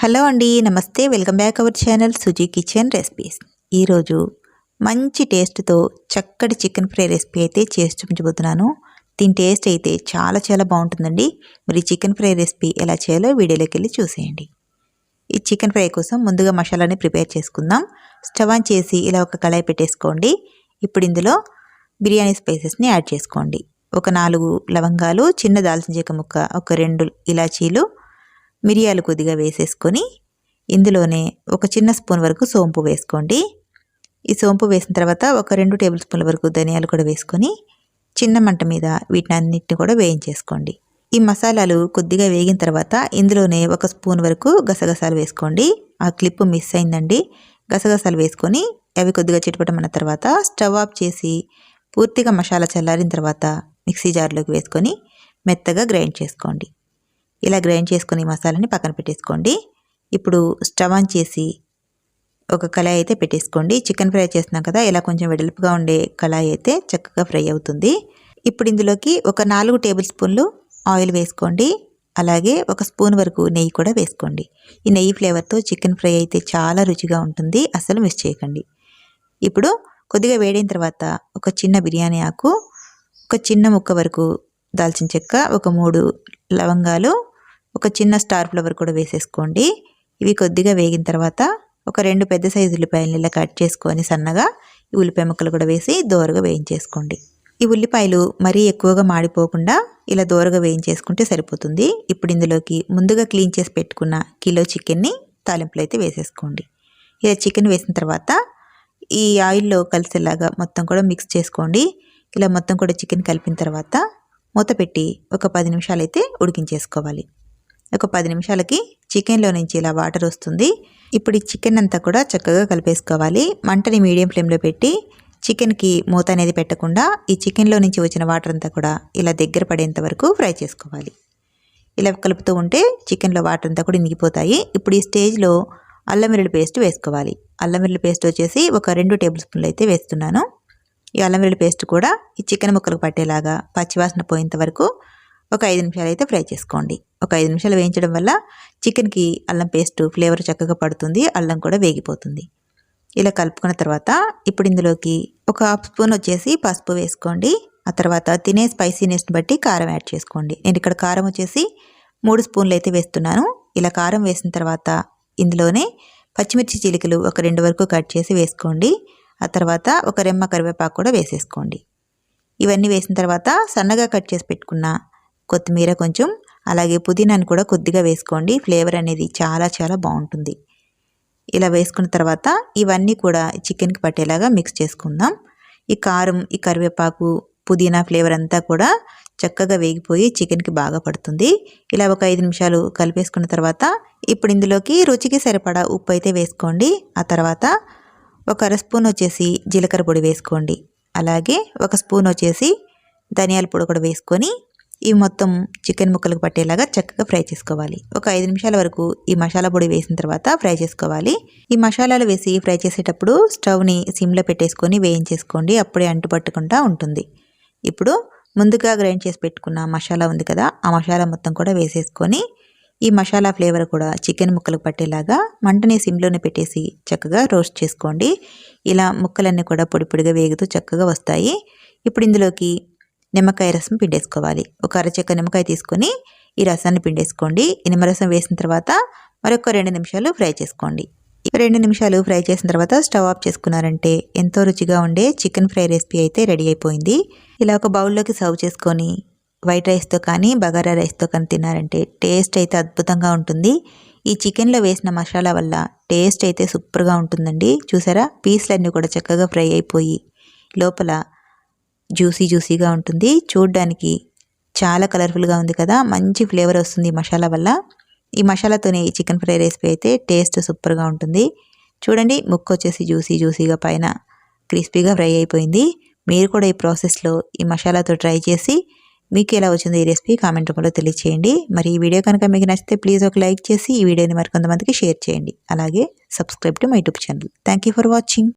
Hello అండి నమస్తే. Welcome back our channel Suji kitchen recipes. ఈరోజు మంచి టేస్ట్తో చక్కటి చికెన్ ఫ్రై రెసిపీ అయితే చేసి చూపించబోతున్నాను. దీని టేస్ట్ అయితే చాలా చాలా బాగుంటుందండి. మరి చికెన్ ఫ్రై రెసిపీ ఎలా చేయాలో వీడియోలోకి వెళ్ళి చూసేయండి. ఈ చికెన్ ఫ్రై కోసం ముందుగా మసాలాని ప్రిపేర్ చేసుకుందాం. స్టవ్ ఆన్ చేసి ఇలా ఒక కళాయి పెట్టేసుకోండి. ఇప్పుడు ఇందులో బిర్యానీ స్పైసెస్ని యాడ్ చేసుకోండి. ఒక నాలుగు లవంగాలు చిన్న దాల్చిన చెక్క ముక్క ఒక రెండు ఇలాచీలు మిరియాలు కొద్దిగా వేసేసుకొని ఇందులోనే ఒక చిన్న స్పూన్ వరకు సోంపు వేసుకోండి. ఈ సోంపు వేసిన తర్వాత ఒక రెండు టేబుల్ స్పూన్ల వరకు ధనియాలు కూడా వేసుకొని చిన్న మంట మీద వీటిని అన్నిటిని కూడా వేయించేసుకోండి. ఈ మసాలాలు కొద్దిగా వేగిన తర్వాత ఇందులోనే ఒక స్పూన్ వరకు గసగసాలు వేసుకోండి. ఆ క్లిప్ మిస్ అయిందండి. గసగసాలు వేసుకొని అవి కొద్దిగా చిటపటమన్న తర్వాత స్టవ్ ఆఫ్ చేసి పూర్తిగా మసాలా చల్లారిన తర్వాత మిక్సీ జార్లోకి వేసుకొని మెత్తగా గ్రైండ్ చేసుకోండి. ఇలా గ్రైండ్ చేసుకుని మసాలాని పక్కన పెట్టేసుకోండి. ఇప్పుడు స్టవ్ ఆన్ చేసి ఒక కళాయి అయితే పెట్టేసుకోండి. చికెన్ ఫ్రై చేస్తున్నాం కదా ఇలా కొంచెం వెడల్పుగా ఉండే కళాయి అయితే చక్కగా ఫ్రై అవుతుంది. ఇప్పుడు ఇందులోకి ఒక నాలుగు టేబుల్ స్పూన్లు ఆయిల్ వేసుకోండి. అలాగే ఒక స్పూన్ వరకు నెయ్యి కూడా వేసుకోండి. ఈ నెయ్యి ఫ్లేవర్తో చికెన్ ఫ్రై అయితే చాలా రుచిగా ఉంటుంది. అసలు మిస్ చేయకండి. ఇప్పుడు కొద్దిగా వేడిన తర్వాత ఒక చిన్న బిర్యానీ ఆకు ఒక చిన్న ముక్క వరకు దాల్చిన చెక్క ఒక మూడు లవంగాలు ఒక చిన్న స్టార్ ఫ్లవర్ కూడా వేసేసుకోండి. ఇవి కొద్దిగా వేగిన తర్వాత ఒక రెండు పెద్ద సైజు ఉల్లిపాయలు ఇలా కట్ చేసుకొని సన్నగా ఈ ఉల్లిపాయ ముక్కలు కూడా వేసి దోరగా వేయించేసుకోండి. ఈ ఉల్లిపాయలు మరీ ఎక్కువగా మాడిపోకుండా ఇలా దోరగా వేయించేసుకుంటే సరిపోతుంది. ఇప్పుడు ఇందులోకి ముందుగా క్లీన్ చేసి పెట్టుకున్న కిలో చికెన్ని తాలింపులు అయితే వేసేసుకోండి. ఇలా చికెన్ వేసిన తర్వాత ఈ ఆయిల్లో కలిసేలాగా మొత్తం కూడా మిక్స్ చేసుకోండి. ఇలా మొత్తం కూడా చికెన్ కలిపిన తర్వాత మూత పెట్టి ఒక పది నిమిషాలు అయితే ఉడికించేసుకోవాలి. ఒక పది నిమిషాలకి చికెన్లో నుంచి ఇలా వాటర్ వస్తుంది. ఇప్పుడు ఈ చికెన్ అంతా కూడా చక్కగా కలిపేసుకోవాలి. మంటని మీడియం ఫ్లేమ్లో పెట్టి చికెన్కి మూత అనేది పెట్టకుండా ఈ చికెన్లో నుంచి వచ్చిన వాటర్ అంతా కూడా ఇలా దగ్గర పడేంత వరకు ఫ్రై చేసుకోవాలి. ఇలా కలుపుతూ ఉంటే చికెన్లో వాటర్ అంతా కూడా ఇంగిపోతాయి ఇప్పుడు ఈ స్టేజ్లో అల్లం పేస్ట్ వేసుకోవాలి. అల్లం పేస్ట్ వచ్చేసి ఒక రెండు టేబుల్ స్పూన్లు అయితే వేస్తున్నాను. ఈ అల్లం వెల్లుల్లి పేస్ట్ కూడా ఈ చికెన్ ముక్కలకు పట్టేలాగా పచ్చివాసన పోయేంత వరకు ఒక ఐదు నిమిషాలు అయితే ఫ్రై చేసుకోండి. ఒక ఐదు నిమిషాలు వేయించడం వల్ల చికెన్కి అల్లం పేస్ట్ ఫ్లేవర్ చక్కగా పడుతుంది అల్లం కూడా వేగిపోతుంది. ఇలా కలుపుకున్న తర్వాత ఇప్పుడు ఇందులోకి ఒక హాఫ్ స్పూన్ వచ్చేసి పసుపు వేసుకోండి. ఆ తర్వాత తినే స్పైసీనెస్ని బట్టి కారం యాడ్ చేసుకోండి. నేను ఇక్కడ కారం వచ్చేసి మూడు స్పూన్లు అయితే వేస్తున్నాను. ఇలా కారం వేసిన తర్వాత ఇందులోనే పచ్చిమిర్చి చిలికలు ఒక రెండు వరకు కట్ చేసి వేసుకోండి. ఆ తర్వాత ఒక రెమ్మ కరివేపాకు కూడా వేసేసుకోండి. ఇవన్నీ వేసిన తర్వాత సన్నగా కట్ చేసి పెట్టుకున్న కొత్తిమీర కొంచెం అలాగే పుదీనాను కూడా కొద్దిగా వేసుకోండి. ఫ్లేవర్ అనేది చాలా చాలా బాగుంటుంది. ఇలా వేసుకున్న తర్వాత ఇవన్నీ కూడా చికెన్కి పట్టేలాగా మిక్స్ చేసుకుందాం. ఈ కారం ఈ కరివేపాకు పుదీనా ఫ్లేవర్ అంతా కూడా చక్కగా వేగిపోయి చికెన్కి బాగా పడుతుంది. ఇలా ఒక ఐదు నిమిషాలు కలిపేసుకున్న తర్వాత ఇప్పుడు ఇందులోకి రుచికి సరిపడా ఉప్పు అయితే వేసుకోండి. ఆ తర్వాత ఒక అర స్పూన్ వచ్చేసి జీలకర్ర పొడి వేసుకోండి. అలాగే ఒక స్పూన్ వచ్చేసి ధనియాల పొడి కూడా వేసుకొని ఇవి మొత్తం చికెన్ ముక్కలకు పట్టేలాగా చక్కగా ఫ్రై చేసుకోవాలి. ఒక ఐదు నిమిషాల వరకు ఈ మసాలా పొడి వేసిన తర్వాత ఫ్రై చేసుకోవాలి. ఈ మసాలాలు వేసి ఫ్రై చేసేటప్పుడు స్టవ్ని సిమ్లో పెట్టేసుకొని వేయించేసుకోండి. అప్పుడే అంటుపట్టకుండా ఉంటుంది. ఇప్పుడు ముందుగా గ్రైండ్ చేసి పెట్టుకున్న మసాలా ఉంది కదా ఆ మసాలా మొత్తం కూడా వేసేసుకొని ఈ మసాలా ఫ్లేవర్ కూడా చికెన్ ముక్కలకు పట్టేలాగా మంటని సిమ్లోనే పెట్టేసి చక్కగా రోస్ట్ చేసుకోండి. ఇలా ముక్కలన్నీ కూడా పొడి పొడిగా వేగుతూ చక్కగా వస్తాయి. ఇప్పుడు ఇందులోకి నిమ్మకాయ రసం పిండేసుకోవాలి. ఒక అరచెక్క నిమ్మకాయ తీసుకొని ఈ రసాన్ని పిండేసుకోండి. ఈ నిమ్మరసం వేసిన తర్వాత మరొక రెండు నిమిషాలు ఫ్రై చేసుకోండి. రెండు నిమిషాలు ఫ్రై చేసిన తర్వాత స్టవ్ ఆఫ్ చేసుకున్నారంటే ఎంతో రుచిగా ఉండే చికెన్ ఫ్రై రెసిపీ అయితే రెడీ అయిపోయింది. ఇలా ఒక బౌల్లోకి సర్వ్ చేసుకొని వైట్ రైస్తో కానీ బగారా రైస్తో కానీ తిన్నారంటే టేస్ట్ అయితే అద్భుతంగా ఉంటుంది. ఈ చికెన్లో వేసిన మసాలా వల్ల టేస్ట్ అయితే సూపర్గా ఉంటుందండి. చూసారా? పీస్లన్నీ కూడా చక్కగా ఫ్రై అయిపోయి లోపల జ్యూసీ జ్యూసీగా ఉంటుంది. చూడ్డానికి చాలా కలర్ఫుల్గా ఉంది కదా. మంచి ఫ్లేవర్ వస్తుంది ఈ మసాలా వల్ల. ఈ మసాలాతోనే ఈ చికెన్ ఫ్రై రెసిపీ అయితే టేస్ట్ సూపర్గా ఉంటుంది. చూడండి ముక్క వచ్చేసి జ్యూసీ జ్యూసీగా పైన క్రిస్పీగా ఫ్రై అయిపోయింది. మీరు కూడా ఈ ప్రాసెస్లో ఈ మసాలాతో ట్రై చేసి మీకు ఎలా వచ్చింది ఈ రెసిపీ కామెంట్ రూపంలో తెలియచేయండి. మరి ఈ వీడియో కనుక మీకు నచ్చితే ప్లీజ్ ఒక లైక్ చేసి ఈ వీడియోని మరికొంతమందికి షేర్ చేయండి. అలాగే subscribe to my YouTube channel. Thank for watching.